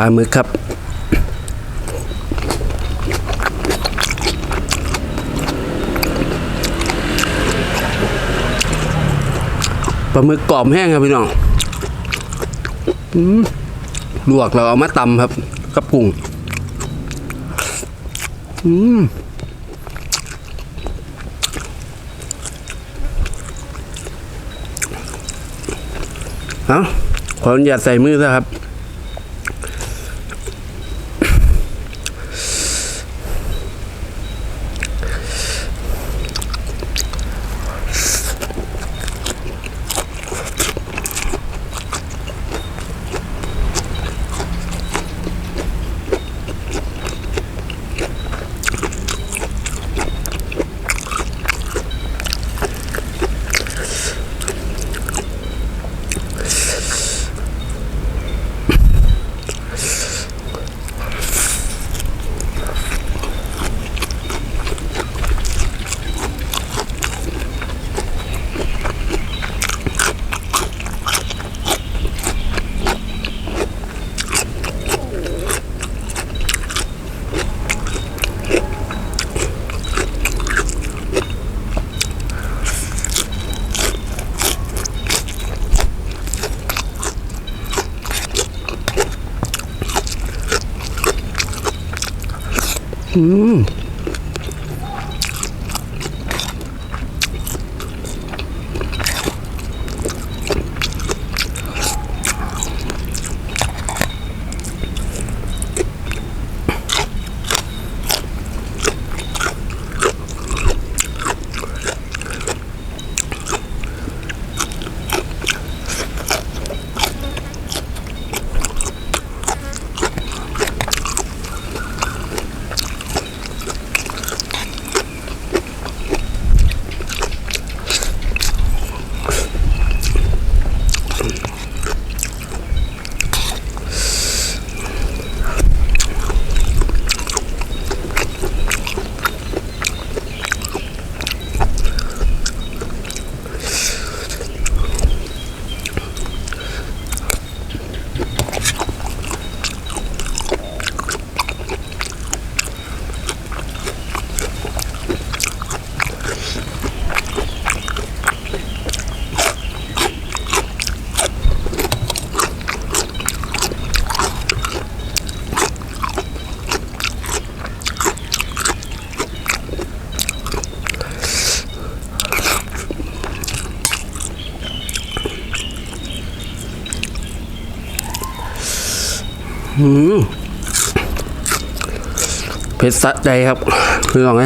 ปลาหมึกครับ ปลาหมึกกรอบแห้งครับพี่น้องลวกเราเอามาตำครับ กับกุ้งอืมเอาขออนุญาตใส่มือซะครับ Mm. เผ็ดสะใจครับพี่น้องไง